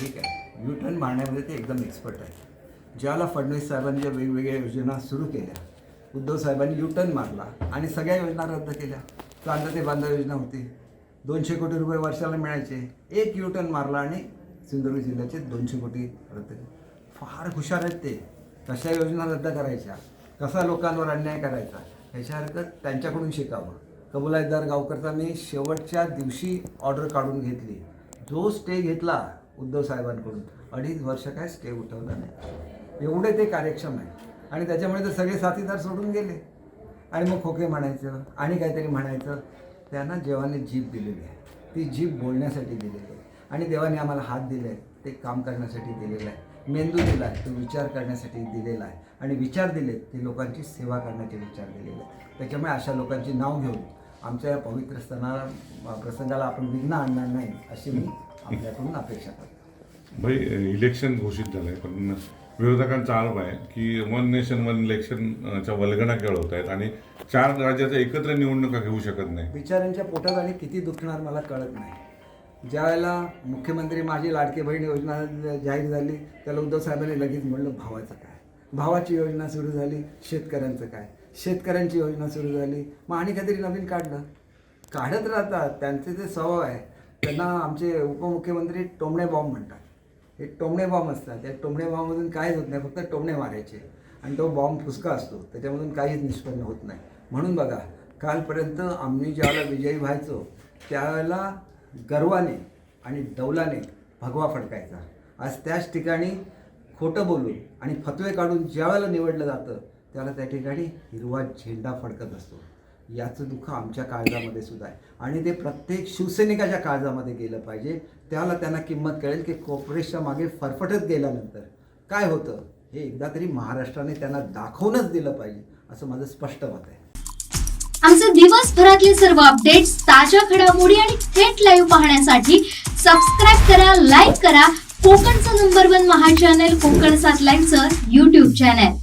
ठीक आहे. U turn मारण्यामध्ये ते एकदम एक्सपर्ट आहे ज्याला फडणवीस साहेबांनी ज्या वेगवेगळ्या योजना सुरू केल्या उद्धव साहेबांनी यू टर्न मारला आणि सगळ्या योजना रद्द केल्या. कांदा ते बांधा योजना होती. दोनशे कोटी रुपये वर्षाला मिळायचे. एक यू टर्न मारला आणि सिंधुदुर्ग जिल्ह्याचे दोनशे कोटी रद्द केले. फार हुशार आहेत ते. कशा योजना रद्द करायच्या? कसा लोकांवर अन्याय करायचा? ह्याच्यासारखं त्यांच्याकडून शिकावं. कबुलायतदार गावकरचा मी शेवटच्या दिवशी ऑर्डर काढून घेतली. जो स्टे घेतला उद्धव साहेबांकडून. अडीच वर्ष काय स्टे उठवला नाही. एवढे ते कार्यक्षम आहे आणि त्याच्यामुळे तर सगळे साथीदार सोडून गेले. आणि मग खोके म्हणायचं आणि काहीतरी म्हणायचं. त्यांना देवाने जीभ दिलेली आहे. ती जीभ बोलण्यासाठी दिलेली आहे. आणि देवाने आम्हाला हात दिले आहेत ते काम करण्यासाठी दिलेलं आहे. मेंदू दिला आहे. तो विचार करण्यासाठी दिलेला आहे. आणि विचार दिलेत. ते लोकांची सेवा करण्याचे विचार दिलेले आहेत. त्याच्यामुळे अशा लोकांची नाव घेऊन आमच्या या पवित्र सणा प्रसंगाला आपण विघ्न आणणार नाही अशी मी आपल्याकडून अपेक्षा करतो भाई इलेक्शन घोषित झालंय पण विरोधकांचा आरोप आहे की वन नेशन वन इलेक्शनच्या वल्गना खेळवत आहेत आणि चार राज्याच्या एकत्र निवडणुका घेऊ शकत नाही. बिचाऱ्यांच्या पोटात आणि किती दुखणार मला कळत नाही. ज्या वेळेला मुख्यमंत्री माझी लाडकी बहीण योजना जाहीर झाली त्याला उद्धव साहेबांनी लगेच म्हणलं भावाचं काय? भावाची योजना सुरू झाली शेतकऱ्यांचं काय? शेतकऱ्यांची योजना सुरू झाली. मग आणि काहीतरी नवीन काढलं. काढत राहतात त्यांचे ते स्वभाव आहे. त्यांना आमचे उपमुख्यमंत्री टोमणे बॉम्ब म्हणतात. हे टोमणे बॉम्ब असतात. त्या टोमणे बॉम्बमधून काहीच होत नाही. फक्त टोमणे मारायचे. आणि तो बॉम्ब फुसका असतो. त्याच्यामधून काहीच निष्पन्न होत नाही. म्हणून बघा कालपर्यंत आम्ही ज्यावेळेला विजयी व्हायचो त्यावेळेला गर्वाने आणि डौलाने भगवा फडकायचा. आज त्याच ठिकाणी खोटं बोलून आणि फतवे काढून ज्यावेळेला निवडलं जातं त्याला त्या ठिकाणी हिरवा झेंडा फडकत असतो. याचं दुःख आमच्या काळजामध्ये सुद्धा आहे. आणि ते प्रत्येक शिवसैनिकाच्या काळजामध्ये गेलं पाहिजे. त्याला त्यांना किंमत कळेल की कॉपरेशच्या मागे फरफटत गेल्यानंतर काय होतं? हे एकदा तरी महाराष्ट्राने त्यांना दाखवूनच दिलं पाहिजे असं माझं स्पष्ट मत आहे. आमचे दिवसभरातले सर्व अपडेट्स ताज्या घडामोडी आणि थेट लाईव्ह पाहण्यासाठी सबस्क्राईब करा लाईक करा. कोकणचं नंबर वन महा चॅनल कोकण सात लाईनचं युट्यूब चॅनल